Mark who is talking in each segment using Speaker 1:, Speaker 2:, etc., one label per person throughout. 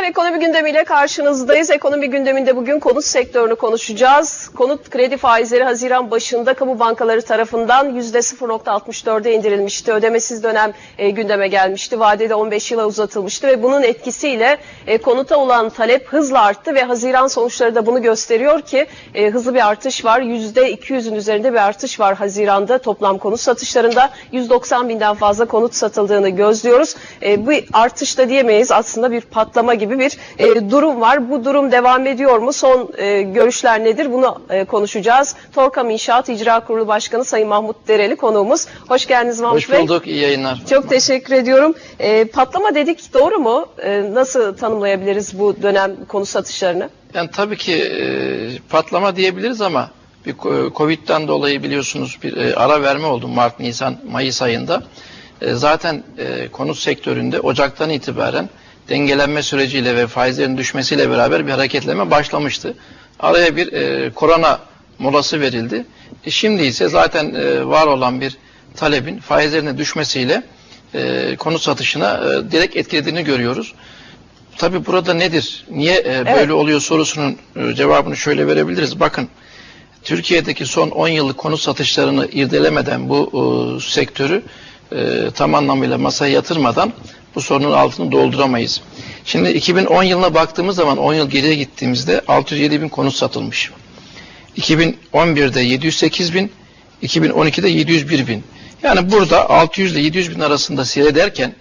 Speaker 1: merhabalar. Ekonomi gündemiyle karşınızdayız. Ekonomi gündeminde bugün konut sektörünü konuşacağız. Konut kredi faizleri Haziran başında kamu bankaları tarafından %0.64'e indirilmişti. Ödemesiz dönem e, gündeme gelmişti. Vadede 15 yıla uzatılmıştı ve bunun etkisiyle e, konuta olan talep hızla arttı ve Haziran sonuçları da bunu gösteriyor ki e, hızlı bir artış var. %200'ün üzerinde bir artış var Haziran'da toplam konut satışlarında. 190 binden fazla konut satıldığını gözlüyoruz. E, bu artışta diyemeyiz aslında bir patlama gibi bir e, durum var. Bu durum devam ediyor mu? Son e, görüşler nedir? Bunu e, konuşacağız. Torkam İnşaat İcra Kurulu Başkanı Sayın Mahmut Dereli konuğumuz. Hoş geldiniz Mahmut
Speaker 2: Hoş
Speaker 1: Bey.
Speaker 2: bulduk, iyi yayınlar.
Speaker 1: Çok teşekkür ediyorum. E, patlama dedik doğru mu? E, nasıl tanımlayabiliriz bu dönem konu satışlarını?
Speaker 2: Yani tabii ki e, patlama diyebiliriz ama bir Covid'den dolayı biliyorsunuz bir e, ara verme oldu Mart, Nisan, Mayıs ayında. E, zaten e, konut sektöründe Ocak'tan itibaren dengelenme süreciyle ve faizlerin düşmesiyle beraber bir hareketleme başlamıştı. Araya bir e, korona molası verildi. E, şimdi ise zaten e, var olan bir talebin faizlerine düşmesiyle e, konut satışına e, direkt etkilediğini görüyoruz. Tabii burada nedir? Niye e, böyle oluyor sorusunun e, cevabını şöyle verebiliriz. Bakın Türkiye'deki son 10 yıllık konut satışlarını irdelemeden bu e, sektörü e, tam anlamıyla masaya yatırmadan bu sorunun altını dolduramayız. Şimdi 2010 yılına baktığımız zaman 10 yıl geriye gittiğimizde 607 bin konut satılmış. 2011'de 708 bin, 2012'de 701 bin. Yani burada 600 ile 700 bin arasında seyrederken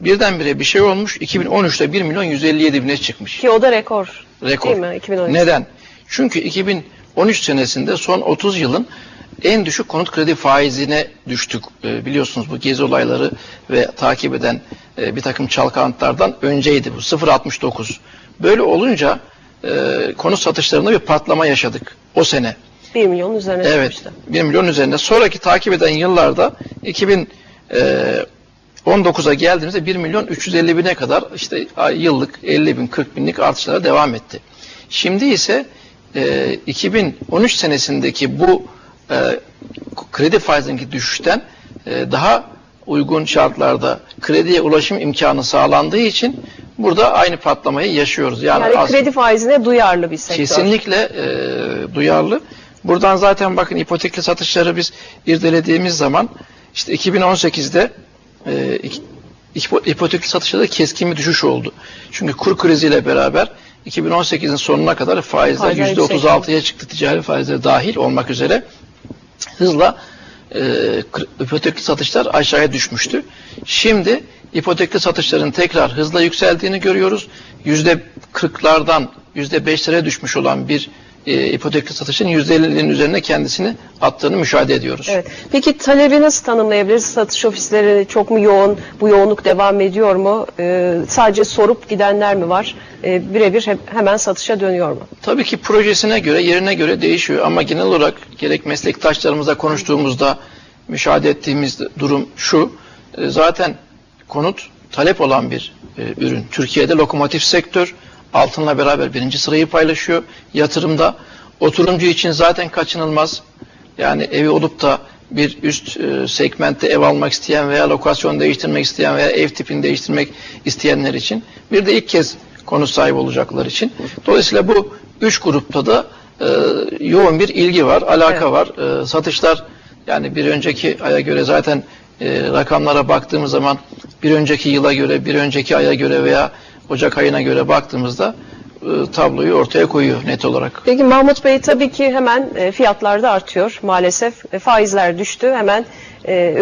Speaker 2: birdenbire bir şey olmuş. 2013'te 1 milyon 157 bine çıkmış.
Speaker 1: Ki o da rekor.
Speaker 2: Rekor.
Speaker 1: Değil mi? 2013.
Speaker 2: Neden? Çünkü 2013 senesinde son 30 yılın en düşük konut kredi faizine düştük. Ee, biliyorsunuz bu gezi olayları ve takip eden e, bir takım çalkantılardan önceydi bu 0.69. Böyle olunca e, konut satışlarında bir patlama yaşadık o sene.
Speaker 1: 1 milyon üzerine
Speaker 2: Evet.
Speaker 1: çıkmıştı.
Speaker 2: 1 milyon üzerinde. Sonraki takip eden yıllarda 2019'a geldiğimizde 1 milyon 350 bine kadar işte yıllık 50 bin 40 binlik artışlara devam etti. Şimdi ise e, 2013 senesindeki bu e, kredi faizindeki düşüşten e, daha uygun şartlarda krediye ulaşım imkanı sağlandığı için burada aynı patlamayı yaşıyoruz. Yani,
Speaker 1: Yani kredi faizine duyarlı bir sektör.
Speaker 2: Kesinlikle e, duyarlı. Buradan zaten bakın ipotekli satışları biz irdelediğimiz zaman işte 2018'de e, ipotekli satışlarda keskin bir düşüş oldu. Çünkü kur kriziyle beraber 2018'in sonuna kadar faizler
Speaker 1: Faizler
Speaker 2: %36'ya çıktı. Ticari faizler dahil olmak üzere hızla e, ipotekli satışlar aşağıya düşmüştü. Şimdi ipotekli satışların tekrar hızla yükseldiğini görüyoruz. Yüzde 40'lardan yüzde 5'lere düşmüş olan bir e, ipotekli satışın yüzde 50'nin üzerine kendisini attığını müşahede ediyoruz.
Speaker 1: Evet. Peki talebi nasıl tanımlayabiliriz? Satış ofisleri çok mu yoğun? Bu yoğunluk devam ediyor mu? Ee, sadece sorup gidenler mi var? Ee, birebir he- hemen satışa dönüyor mu?
Speaker 2: Tabii ki projesine göre, yerine göre değişiyor ama genel olarak gerek meslektaşlarımızla konuştuğumuzda müşahede ettiğimiz durum şu. e, Zaten konut talep olan bir e, ürün. Türkiye'de lokomotif sektör altınla beraber birinci sırayı paylaşıyor. Yatırımda oturumcu için zaten kaçınılmaz. Yani evi olup da bir üst e, segmentte ev almak isteyen veya lokasyon değiştirmek isteyen veya ev tipini değiştirmek isteyenler için bir de ilk kez konut sahibi olacaklar için. Dolayısıyla bu üç grupta da e, yoğun bir ilgi var, alaka
Speaker 1: Evet.
Speaker 2: var. E, satışlar yani bir önceki aya göre zaten e, rakamlara baktığımız zaman bir önceki yıla göre, bir önceki aya göre veya Ocak ayına göre baktığımızda e, tabloyu ortaya koyuyor net olarak.
Speaker 1: Peki Mahmut Bey tabii ki hemen e, fiyatlar da artıyor maalesef. E, faizler düştü. Hemen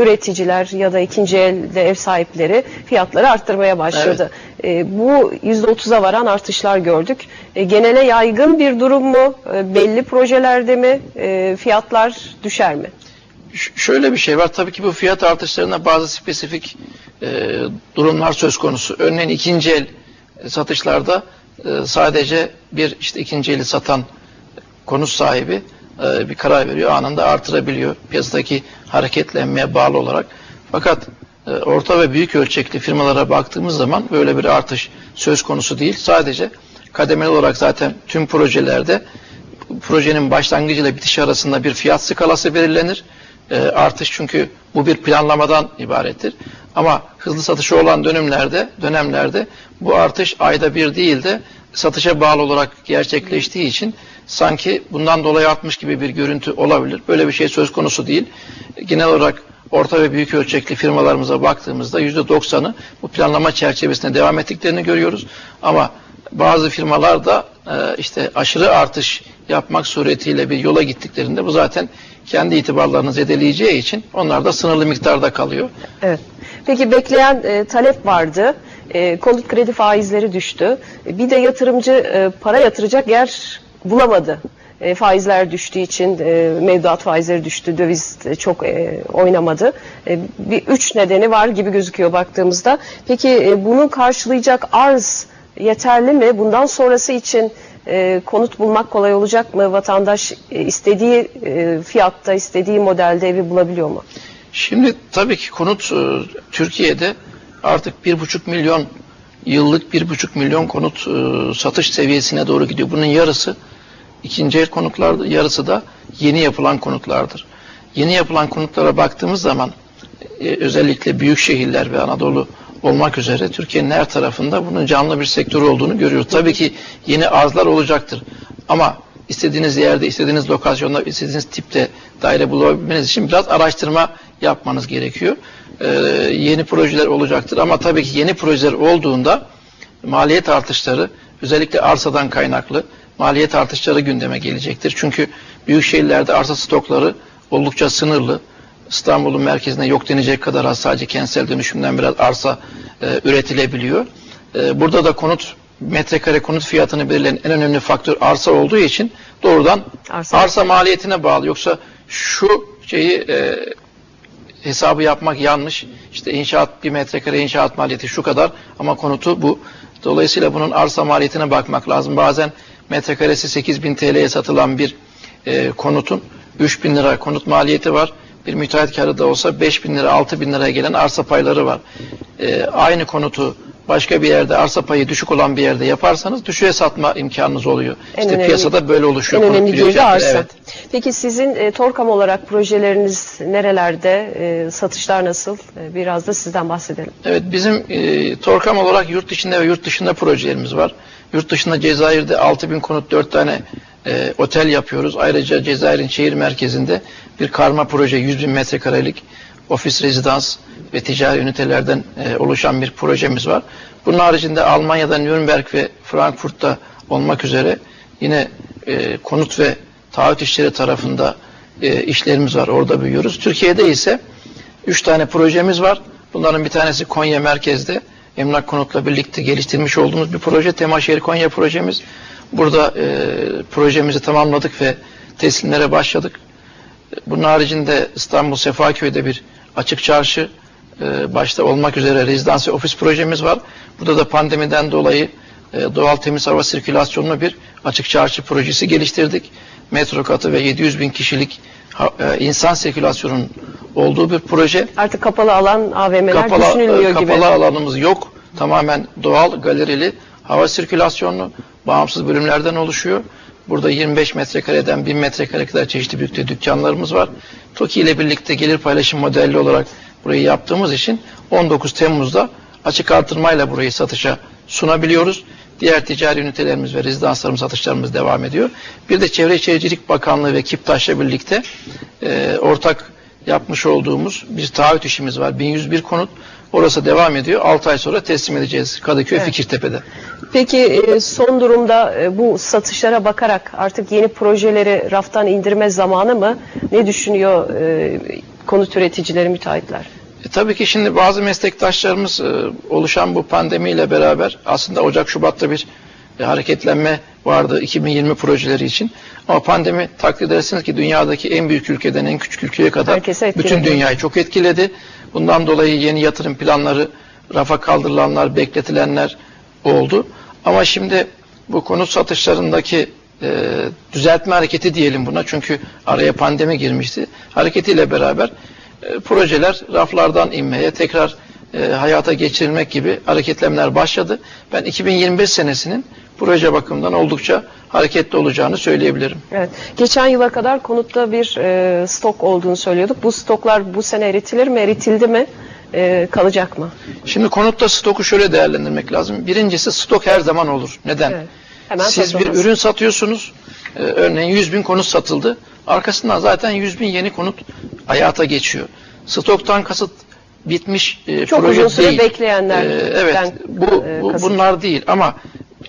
Speaker 1: üreticiler ya da ikinci elde ev sahipleri fiyatları arttırmaya başladı. E, bu %30'a varan artışlar gördük. Genele yaygın bir durum mu? Belli projelerde mi fiyatlar düşer mi?
Speaker 2: Ş- şöyle bir şey var. Tabii ki bu fiyat artışlarında bazı spesifik e, durumlar söz konusu. Örneğin ikinci el satışlarda e, sadece bir işte ikinci eli satan konut sahibi e, bir karar veriyor. Anında artırabiliyor. Piyasadaki hareketlenmeye bağlı olarak. Fakat e, orta ve büyük ölçekli firmalara baktığımız zaman böyle bir artış söz konusu değil. Sadece kademeli olarak zaten tüm projelerde projenin başlangıcı ile bitişi arasında bir fiyat skalası belirlenir. Artış çünkü bu bir planlamadan ibarettir. Ama hızlı satışı olan dönemlerde, dönemlerde bu artış ayda bir değil de satışa bağlı olarak gerçekleştiği için sanki bundan dolayı artmış gibi bir görüntü olabilir. Böyle bir şey söz konusu değil. Genel olarak orta ve büyük ölçekli firmalarımıza baktığımızda %90'ı bu planlama çerçevesinde devam ettiklerini görüyoruz. Ama bazı firmalar da e, işte aşırı artış yapmak suretiyle bir yola gittiklerinde bu zaten kendi itibarlarını zedeleyeceği için onlar da sınırlı miktarda kalıyor.
Speaker 1: Evet. Peki bekleyen e, talep vardı. E, konut kredi faizleri düştü. E, bir de yatırımcı e, para yatıracak yer bulamadı. E, faizler düştüğü için e, mevduat faizleri düştü, döviz çok e, oynamadı. E, bir üç nedeni var gibi gözüküyor baktığımızda. Peki e, bunu karşılayacak arz yeterli mi? Bundan sonrası için e, konut bulmak kolay olacak mı? Vatandaş e, istediği e, fiyatta, istediği modelde evi bulabiliyor mu?
Speaker 2: Şimdi tabii ki konut e, Türkiye'de artık bir buçuk milyon yıllık bir buçuk milyon konut e, satış seviyesine doğru gidiyor. Bunun yarısı ikinci el konutlardır, yarısı da yeni yapılan konutlardır. Yeni yapılan konutlara baktığımız zaman e, özellikle büyük şehirler ve Anadolu olmak üzere Türkiye'nin her tarafında bunun canlı bir sektör olduğunu görüyoruz. Tabii ki yeni arzlar olacaktır. Ama istediğiniz yerde, istediğiniz lokasyonda, istediğiniz tipte daire bulabilmeniz için biraz araştırma yapmanız gerekiyor. Ee, yeni projeler olacaktır ama tabii ki yeni projeler olduğunda maliyet artışları özellikle arsadan kaynaklı maliyet artışları gündeme gelecektir. Çünkü büyük şehirlerde arsa stokları oldukça sınırlı. İstanbul'un merkezine yok denecek kadar az sadece kentsel dönüşümden biraz arsa e, üretilebiliyor. E, burada da konut metrekare konut fiyatını belirleyen en önemli faktör arsa olduğu için doğrudan
Speaker 1: Arsa.
Speaker 2: arsa, maliyetine bağlı. Yoksa şu şeyi e, hesabı yapmak yanlış. İşte inşaat bir metrekare inşaat maliyeti şu kadar ama konutu bu. Dolayısıyla bunun arsa maliyetine bakmak lazım. Bazen metrekaresi 8000 TL'ye satılan bir e, konutun 3000 lira konut maliyeti var. Bir müteahhit karı da olsa 5000 lira 6000 liraya gelen arsa payları var. E, aynı konutu başka bir yerde arsa payı düşük olan bir yerde yaparsanız düşüğe satma imkanınız oluyor.
Speaker 1: En
Speaker 2: işte
Speaker 1: önemli-
Speaker 2: piyasada böyle oluşuyor.
Speaker 1: En önemli girdi
Speaker 2: zaten.
Speaker 1: arsa.
Speaker 2: Evet.
Speaker 1: Peki sizin e, Torkam olarak projeleriniz nerelerde? E, satışlar nasıl? E, biraz da sizden bahsedelim.
Speaker 2: Evet bizim e, Torkam olarak yurt içinde ve yurt dışında projelerimiz var. Yurt dışında Cezayir'de 6000 konut 4 tane e, otel yapıyoruz. Ayrıca Cezayir'in şehir merkezinde bir karma proje 100 bin metrekarelik ofis rezidans ve ticari ünitelerden e, oluşan bir projemiz var. Bunun haricinde Almanya'da Nürnberg ve Frankfurt'ta olmak üzere yine e, konut ve taahhüt işleri tarafında e, işlerimiz var. Orada büyüyoruz. Türkiye'de ise Üç tane projemiz var. Bunların bir tanesi Konya merkezde. Emlak Konut'la birlikte geliştirmiş olduğumuz bir proje. Temaşehir Konya projemiz. Burada e, projemizi tamamladık ve teslimlere başladık. Bunun haricinde İstanbul Sefaköy'de bir açık çarşı e, başta olmak üzere rezidans ve ofis projemiz var. Burada da pandemiden dolayı e, doğal temiz hava sirkülasyonlu bir açık çarşı projesi geliştirdik. Metro katı ve 700 bin kişilik e, insan sirkülasyonun olduğu bir proje.
Speaker 1: Artık kapalı alan AVM'ler
Speaker 2: Kapalı,
Speaker 1: düşünülmüyor
Speaker 2: e,
Speaker 1: gibi.
Speaker 2: kapalı alanımız yok. Tamamen doğal, galerili, hava sirkülasyonlu, bağımsız bölümlerden oluşuyor. Burada 25 metrekareden 1000 metrekare kadar çeşitli büyüklükte dükkanlarımız var. TOKİ ile birlikte gelir paylaşım modelli olarak burayı yaptığımız için 19 Temmuz'da açık artırmayla burayı satışa sunabiliyoruz. Diğer ticari ünitelerimiz ve rezidanslarımız satışlarımız devam ediyor. Bir de Çevre Şehircilik Bakanlığı ve Kiptaş'la birlikte e, ortak yapmış olduğumuz bir taahhüt işimiz var. 1101 konut. Orası devam ediyor. 6 ay sonra teslim edeceğiz Kadıköy
Speaker 1: Evet.
Speaker 2: Fikirtepe'de.
Speaker 1: Peki e, son durumda e, bu satışlara bakarak artık yeni projeleri raftan indirme zamanı mı? Ne düşünüyor e, konut üreticileri, müteahhitler?
Speaker 2: E, tabii ki şimdi bazı meslektaşlarımız e, oluşan bu pandemiyle beraber aslında Ocak Şubat'ta bir e, hareketlenme vardı 2020 projeleri için. Ama pandemi takdir edersiniz ki dünyadaki en büyük ülkeden en küçük ülkeye kadar bütün dünyayı çok etkiledi. Bundan dolayı yeni yatırım planları rafa kaldırılanlar, bekletilenler oldu. Ama şimdi bu konut satışlarındaki e, düzeltme hareketi diyelim buna çünkü araya pandemi girmişti. Hareketiyle beraber e, projeler raflardan inmeye, tekrar e, hayata geçirilmek gibi hareketlenmeler başladı. Ben 2025 senesinin proje bakımından oldukça hareketli olacağını söyleyebilirim.
Speaker 1: Evet. Geçen yıla kadar konutta bir e, stok olduğunu söylüyorduk. Bu stoklar bu sene eritilir mi, eritildi mi? e, kalacak mı?
Speaker 2: Şimdi konutta stoku şöyle değerlendirmek lazım. Birincisi stok her zaman olur. Neden?
Speaker 1: Evet. Hemen
Speaker 2: Siz bir
Speaker 1: satılmaz.
Speaker 2: ürün satıyorsunuz. Ee, örneğin 100 bin konut satıldı. Arkasından zaten 100 bin yeni konut hayata geçiyor. Stoktan kasıt bitmiş e,
Speaker 1: Çok
Speaker 2: proje
Speaker 1: uzun süre
Speaker 2: değil.
Speaker 1: bekleyenlerden
Speaker 2: Ee, evet. Bu,
Speaker 1: e,
Speaker 2: bu
Speaker 1: kasıt.
Speaker 2: bunlar değil ama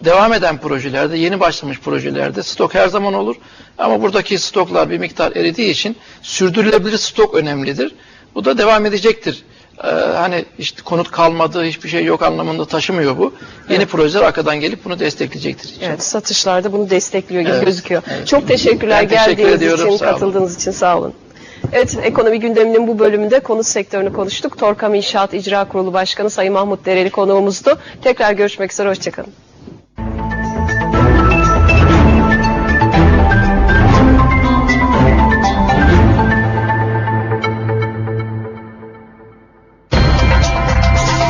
Speaker 2: devam eden projelerde, yeni başlamış projelerde stok her zaman olur. Ama buradaki stoklar bir miktar eridiği için sürdürülebilir stok önemlidir. Bu da devam edecektir. Ee, hani işte konut kalmadı, hiçbir şey yok anlamında taşımıyor bu. Yeni projeler arkadan gelip bunu destekleyecektir. inşallah.
Speaker 1: Evet, satışlarda bunu destekliyor gibi
Speaker 2: Evet,
Speaker 1: gözüküyor.
Speaker 2: evet.
Speaker 1: Çok teşekkürler
Speaker 2: Ben teşekkür
Speaker 1: geldiğiniz
Speaker 2: ediyorum,
Speaker 1: için, katıldığınız için sağ olun. Evet, ekonomi gündeminin bu bölümünde konut sektörünü konuştuk. Torkam İnşaat İcra Kurulu Başkanı Sayın Mahmut Dereli konuğumuzdu. Tekrar görüşmek üzere, hoşçakalın.